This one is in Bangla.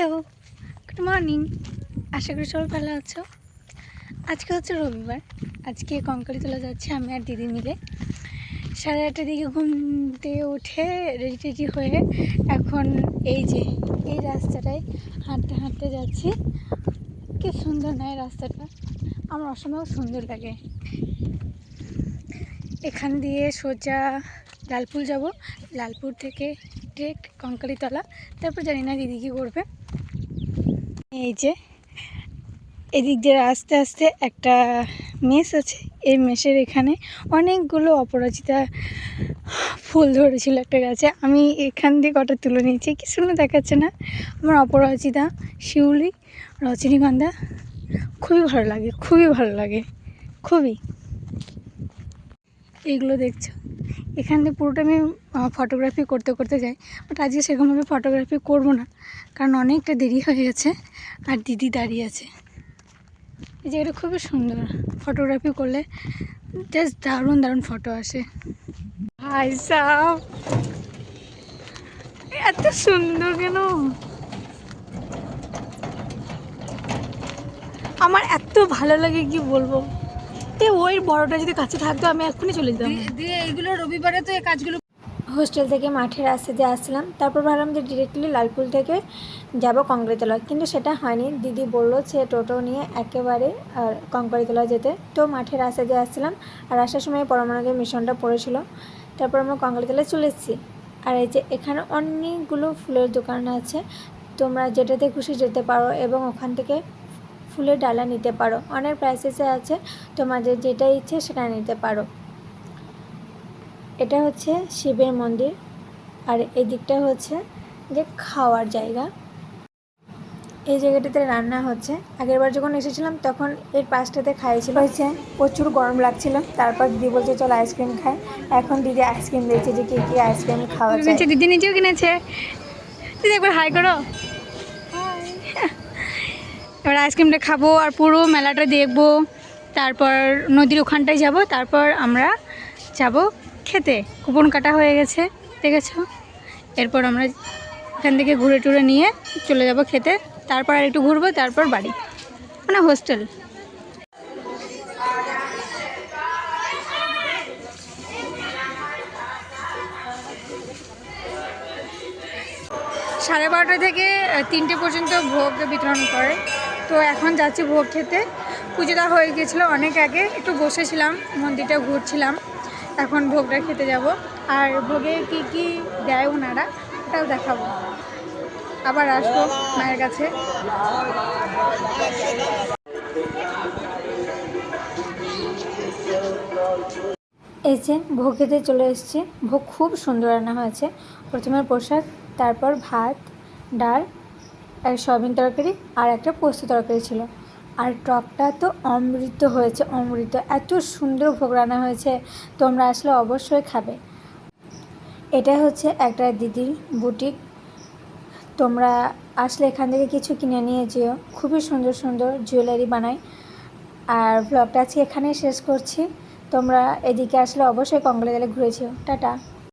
Hello, good morning. আশা করি সবাই ভালো আছো। আজকে হচ্ছে রবিবার। আজকে কঙ্কালি তোলা যাচ্ছে, আমি আর দিদি মিলে। সাড়ে আটটার দিকে ঘুমতে উঠে রেডি টেডি হয়ে এখন এই যে, এই রাস্তাটায় হাঁটতে হাঁটতে যাচ্ছি। কি সুন্দর নয় রাস্তাটা। আমার অসম্ভব সুন্দর লাগে। এখান দিয়ে সোজা লালপুর যাব। লালপুর থেকে ডিরেক্ট কঙ্কালিতলা। তারপর জানি না দিদি কী করবে। এই যে, এদিক দিয়ে আস্তে আস্তে একটা মেস আছে। এই মেসের এখানে অনেকগুলো অপরাজিতা ফুল ধরেছিল একটা গাছে। আমি এখান দিয়ে কটা তুলে নিয়েছি কি সুন্দর দেখাচ্ছে না। আমার অপরাজিতা, শিউলি, রজনীগন্ধা, খুবই ভালো লাগে, খুবই ভালো লাগে, খুবই। এইগুলো দেখছ? এখান পুরোটা আমি ফটোগ্রাফি করতে করতে যাই। বাট আজকে সেরকমভাবে ফটোগ্রাফি করব না। কারণ অনেকটা দেরি হয়ে গেছে, আর দিদি দাঁড়িয়ে আছে। এই জায়গাটা খুবই সুন্দর। ফটোগ্রাফি করলে জাস্ট দারুণ দারুণ ফটো আসে। সাহ এত সুন্দর কেন? আমার এত ভালো লাগে কি বলব? এ ওই বড়টা যদি কাছে থাকতো আমি এক্ষুনি চলে যেতাম। দিয়ে এইগুলো রবিবারে তো এই কাজগুলো হোস্টেল থেকে মাঠের রাস্তা দিয়ে আসছিলাম তারপর ভাবলাম যে ডিরেক্টলি লালপুর থেকে যাব কংক্রিতলা কিন্তু সেটা হয়নি। দিদি বলল সে টোটো নিয়ে একেবারে আর কংক্রিতলা যেতে। তো মাঠের রাস্তা দিয়ে আসছিলাম আর আসার সময় পরমাণুকে মিশনটা পড়েছিল। তারপর আমরা কংক্রিতলায় চলে এসেছি। আর এই যে এখানে অনেকগুলো ফুলের দোকান আছে। তোমরা যেটাতে খুশি যেতে পারো এবং ওখান থেকে ফুলের ডালা নিতে পারো। অনেক প্রাইসেসে আছে তোমাদের যেটা ইচ্ছে সেটা নিতে পারো। এটা হচ্ছে শিবের মন্দির আর এই দিকটা হচ্ছে যে খাওয়ার জায়গা। এই জায়গাটাতে রান্না হচ্ছে। আগেরবার যখন এসেছিলাম তখন এর পাশটাতে খাইছিল হয়েছে প্রচুর গরম লাগছিল। তারপর দিদি বলছে চল আইসক্রিম খাই। এখন দিদি আইসক্রিম দিয়েছে যে কি কি আইসক্রিম খাওয়া দিদি নিজেও কিনেছে। দিদি একবার হাই করো। এবার আইসক্রিমটা খাব আর পুরো মেলাটা দেখব। তারপর নদীর ওখানটায় যাব, তারপর আমরা যাব খেতে। কুপন কাটা হয়ে গেছে, দেখেছ? এরপর আমরা এখান থেকে ঘুরে টুরে নিয়ে চলে যাব খেতে। তারপর আর একটু ঘুরবো, তারপর বাড়ি। মানে হোস্টেল সাড়ে বারোটা থেকে তিনটে পর্যন্ত ভোগ বিতরণ করে। তো এখন যাচ্ছি ভোগ খেতে। পুজোটা হয়ে গেছিল অনেক আগে, একটু বসেছিলাম, মন্দিরটা ঘুরছিলাম। এখন ভোগটা খেতে যাব। আর ভোগে কি কি দেয় ওনারা ওটাও দেখাবো। আবার আসব মায়ের কাছে। এই ভোগ খেতে চলে এসেছি। ভোগ খুব সুন্দর রান্না হয়েছে। প্রথমে প্রসাদ তারপর ভাত, ডাল, এক সয়াবিন তরকারি আর একটা পোস্ত তরকারি ছিল। আর টকটা তো অমৃত হয়েছে, অমৃত। এত সুন্দর ভোগ রান্না হয়েছে, তোমরা আসলে অবশ্যই খাবে। এটা হচ্ছে একটা দিদির বুটিক। তোমরা আসলে এখান থেকে কিছু কিনে নিয়ে যেও। খুবই সুন্দর সুন্দর জুয়েলারি বানায় আর ব্লগটা আজকে এখানেই শেষ করছি। তোমরা এদিকে আসলে অবশ্যই কঙ্গলে গেলে ঘুরেছিও টাটা।